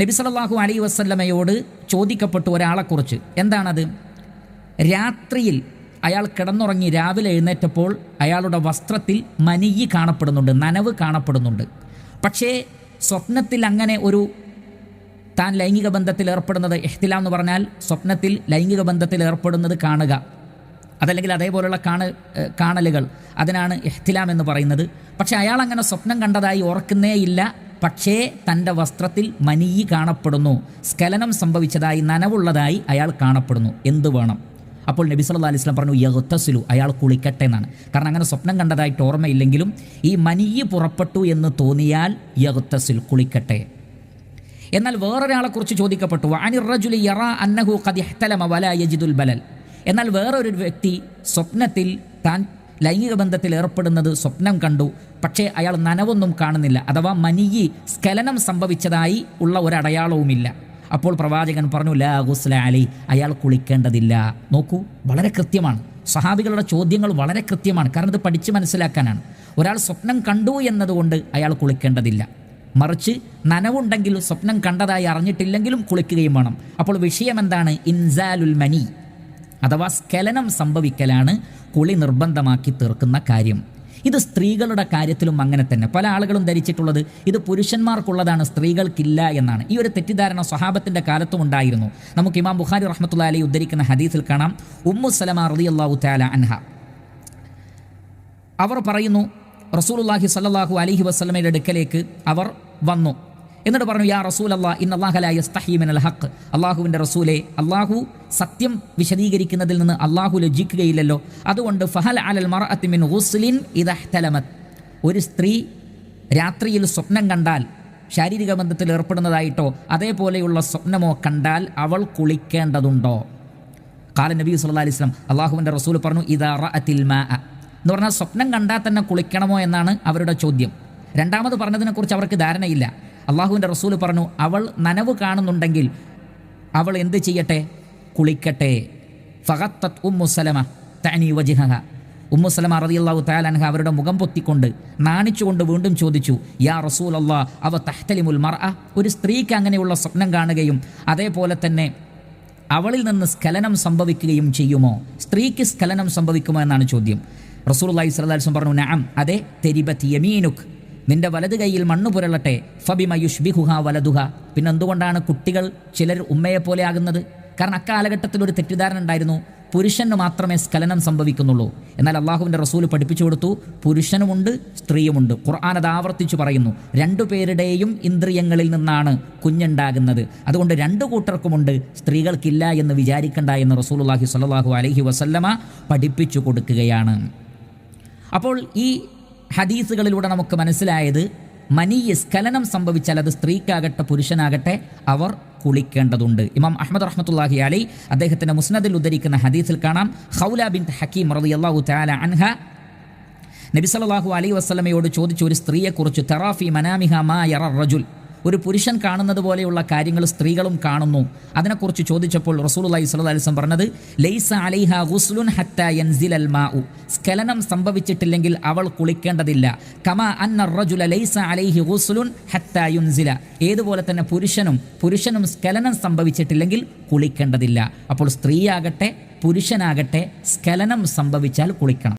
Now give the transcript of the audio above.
നബി സല്ലല്ലാഹു അലൈ വസല്ലമയോട് ചോദിക്കപ്പെട്ടു ഒരാളെക്കുറിച്ച്. എന്താണത്? രാത്രിയിൽ അയാൾ കിടന്നുറങ്ങി രാവിലെ എഴുന്നേറ്റപ്പോൾ അയാളുടെ വസ്ത്രത്തിൽ മനിയി കാണപ്പെടുന്നുണ്ട് നനവ് കാണപ്പെടുന്നുണ്ട്. പക്ഷേ സ്വപ്നത്തിൽ അങ്ങനെ ഒരു താൻ ലൈംഗിക ബന്ധത്തിൽ ഏർപ്പെടുന്നത് എഹ്തില എന്ന് പറഞ്ഞാൽ സ്വപ്നത്തിൽ ലൈംഗിക ബന്ധത്തിൽ ഏർപ്പെടുന്നത് കാണുക. അതല്ലെങ്കിൽ അതേപോലെയുള്ള കാണ കാണലുകൾ. അതിനാണ് എഹ്തിലാം എന്ന് പറയുന്നത്. പക്ഷേ അയാൾ അങ്ങനെ സ്വപ്നം കണ്ടതായി ഓർക്കുന്നേയില്ല. പക്ഷേ തന്റെ വസ്ത്രത്തിൽ മനിയി കാണപ്പെടുന്നു. സ്കലനം സംഭവിച്ചതായി നനവുള്ളതായി അയാൾ കാണപ്പെടുന്നു. എന്ത് വേണം? അപ്പോൾ നബി സല്ലല്ലാഹു അലൈഹി വസല്ലം പറഞ്ഞു യഹത്തസുലു അയാൾ കുളിക്കട്ടെ എന്നാണ്. കാരണം അങ്ങനെ സ്വപ്നം കണ്ടതായിട്ട് ഓർമ്മയില്ലെങ്കിലും ഈ മനിയി പുറപ്പെട്ടു എന്ന് തോന്നിയാൽ യഹത്തസുൽ കുളിക്കട്ടെ. എന്നാൽ വേറൊരാളെക്കുറിച്ച് ചോദിക്കപ്പെട്ടു അനിർ റജുലി യറ അന്നഹു ഖദ് ഇഹ്തലമ വല യജിദുൽ ബലൽ? എന്നാൽ വേറൊരു വ്യക്തി സ്വപ്നത്തിൽ താൻ ലൈംഗിക ബന്ധത്തിൽ ഏർപ്പെടുന്നത് സ്വപ്നം കണ്ടു. പക്ഷേ അയാൾ നനവൊന്നും കാണുന്നില്ല. അഥവാ മനിയി സ്ഖലനം സംഭവിച്ചതായി ഉള്ള ഒരടയാളവുമില്ല. അപ്പോൾ പ്രവാചകൻ പറഞ്ഞു ലാ ഗുസ്ല അലി അയാൾ കുളിക്കേണ്ടതില്ല. നോക്കൂ വളരെ കൃത്യമാണ്. സഹാബികളുടെ ചോദ്യങ്ങൾ വളരെ കൃത്യമാണ്. കാരണം ഇത് പഠിച്ച് മനസ്സിലാക്കാനാണ്. ഒരാൾ സ്വപ്നം കണ്ടു എന്നതുകൊണ്ട് അയാൾ കുളിക്കേണ്ടതില്ല. മറിച്ച് നനവുണ്ടെങ്കിൽ സ്വപ്നം കണ്ടതായി അറിഞ്ഞിട്ടില്ലെങ്കിലും കുളിക്കുകയും വേണം. അപ്പോൾ വിഷയം എന്താണ്? ഇൻസാലുൽ മനി. അഥവാ സ്കലനം സംഭവിക്കലാണ് കുളി നിർബന്ധമാക്കി തീർക്കുന്ന കാര്യം. ഇത് സ്ത്രീകളുടെ കാര്യത്തിലും അങ്ങനെ തന്നെ. പല ആളുകളും ധരിച്ചിട്ടുള്ളത് ഇത് പുരുഷന്മാർക്കുള്ളതാണ് സ്ത്രീകൾക്കില്ല എന്നാണ്. ഈ ഒരു തെറ്റിദ്ധാരണ സ്വഹാബത്തിന്റെ കാലത്തും ഉണ്ടായിരുന്നു. നമുക്ക് ഇമാം ബുഖാരി റഹ്മത്തുള്ള അലി ഉദ്ധരിക്കുന്ന ഹദീസിൽ കാണാം. ഉമ്മു സലമ റതി അള്ളാഹു താല അൻഹ. അവർ പറയുന്നു റസൂലുള്ളാഹി സല്ലാഹു അലഹി വസ്ലമയുടെ അടുക്കലേക്ക് അവർ വന്നു. എന്നിട്ട് പറഞ്ഞു യാ റസൂൽ അള്ളാഹ് ഇൻ സ്തഹീമൻ അൽ ഹക്ക് അള്ളാഹുവിന്റെ റസൂലെ അള്ളാഹു സത്യം വിശദീകരിക്കുന്നതിൽ നിന്ന് അള്ളാഹു ലജ്ജിക്കുകയില്ലല്ലോ. അതുകൊണ്ട് ഫഹൽ അലൽ മറഅത്തിമിൻ ഹുസ്ലിൻ ഇദഹ്തലമത് ഒരു സ്ത്രീ രാത്രിയിൽ സ്വപ്നം കണ്ടാൽ ശാരീരിക ബന്ധത്തിൽ ഏർപ്പെടുന്നതായിട്ടോ അതേപോലെയുള്ള സ്വപ്നമോ കണ്ടാൽ അവൾ കുളിക്കേണ്ടതുണ്ടോ? കാല നബി സുല്ലാ അലൈഹി വസല്ലം അള്ളാഹുവിന്റെ റസൂൽ പറഞ്ഞു ഇദാ അതിൽ മാ എന്ന് പറഞ്ഞാൽ സ്വപ്നം കണ്ടാൽ തന്നെ കുളിക്കണമോ എന്നാണ് അവരുടെ ചോദ്യം. രണ്ടാമത് പറഞ്ഞതിനെക്കുറിച്ച് അവർക്ക് ധാരണയില്ല. അള്ളാഹുവിന്റെ റസൂൽ പറഞ്ഞു അവൾ നനവ് കാണുന്നുണ്ടെങ്കിൽ അവൾ എന്ത് ചെയ്യട്ടെ? കുളിക്കട്ടെ. ഫഹത്തത് ഉമ്മുസലമ തനി വജിഹ ഉമ്മുസലമ സലമ റളിയല്ലാഹു തആല അൻഹ അവരുടെ മുഖം പൊത്തിക്കൊണ്ട് നാണിച്ചുകൊണ്ട് വീണ്ടും ചോദിച്ചു യാ റസൂൽ അവ തഹ്തലിമുൽ മർ ഒരു സ്ത്രീക്ക് അങ്ങനെയുള്ള സ്വപ്നം കാണുകയും അതേപോലെ തന്നെ അവളിൽ നിന്ന് സ്ഖലനം സംഭവിക്കുകയും ചെയ്യുമോ? സ്ത്രീക്ക് സ്ഖലനം സംഭവിക്കുമോ എന്നാണ് ചോദ്യം. റസൂൽ അള്ളഹി സ്വലാസ്വം പറഞ്ഞു നഅം അതെ തെരിബത്ത് യമീനുഖ് നിന്റെ വലത് കൈയിൽ മണ്ണ് പുരളട്ടെ. ഫബിമ യുഷ്ബിഹുഹ വലതുഹ പിന്നെന്തുകൊണ്ടാണ് കുട്ടികൾ ചിലർ ഉമ്മയെപ്പോലെ ആകുന്നത്? കാരണം അക്കാലഘട്ടത്തിൽ ഒരു തെറ്റിദ്ധാരണ ഉണ്ടായിരുന്നു. പുരുഷന് മാത്രമേ സ്ഖലനം സംഭവിക്കുന്നുള്ളൂ. എന്നാൽ അള്ളാഹുവിന്റെ റസൂൽ പഠിപ്പിച്ചു കൊടുത്തു പുരുഷനുമുണ്ട് സ്ത്രീയുമുണ്ട്. ഖുർആൻ അത് ആവർത്തിച്ചു പറയുന്നു. രണ്ടു പേരുടെയും ഇന്ദ്രിയങ്ങളിൽ നിന്നാണ് കുഞ്ഞുണ്ടാകുന്നത്. അതുകൊണ്ട് രണ്ടു കൂട്ടർക്കുമുണ്ട് സ്ത്രീകൾക്കില്ല എന്ന് വിചാരിക്കണ്ട എന്ന് റസൂലുള്ളാഹി സ്വല്ലല്ലാഹു അലൈഹി വസല്ലമ പഠിപ്പിച്ചു കൊടുക്കുകയാണ്. അപ്പോൾ ഈ ഹദീസുകളിലൂടെ നമുക്ക് മനസ്സിലായത് മനീയ സ്ഖലനം സംഭവിച്ചാൽ അത് സ്ത്രീക്കാകട്ടെ പുരുഷനാകട്ടെ അവർ കുളിക്കേണ്ടതുണ്ട്. ഇമാം അഹമ്മദ് റഹ്മത്തുല്ലാഹി അലി അദ്ദേഹത്തിന്റെ മുസ്നദിൽ ഉദ്ധരിക്കുന്ന ഹദീസിൽ കാണാം. ഹൗല ബിൻ ഹക്കീം റളിയല്ലാഹു തആല അൻഹ നബി സല്ലല്ലാഹു അലൈഹി വസല്ലമയോട് ചോദിച്ചു ഒരു സ്ത്രീയെക്കുറിച്ച് തെറാഫി മനാമിഹ മാ യറ റജുൽ? ഒരു പുരുഷൻ കാണുന്നത് പോലെയുള്ള കാര്യങ്ങൾ സ്ത്രീകളും കാണുന്നു. അതിനെക്കുറിച്ച് ചോദിച്ചപ്പോൾ റസൂലുള്ളാഹി സ്വല്ലല്ലാഹി അലൈഹി വസല്ലം പറഞ്ഞത് ലൈസ അലൈഹ ഗുസ്ലുൻ ഹത്താ യൻസിലൽ മാഉ സ്കലനം സംഭവിച്ചിട്ടില്ലെങ്കിൽ അവൾ കുളിക്കേണ്ടതില്ല. കമാ അന്ന റജുല ലൈസ അലൈഹി ഗുസ്ലുൻ ഹത്താ യുൻസില. ഏതുപോലെ തന്നെ പുരുഷനും പുരുഷനും സ്കലനം സംഭവിച്ചിട്ടില്ലെങ്കിൽ കുളിക്കേണ്ടതില്ല. അപ്പോൾ സ്ത്രീയാകട്ടെ പുരുഷനാകട്ടെ സ്കലനം സംഭവിച്ചാൽ കുളിക്കണം.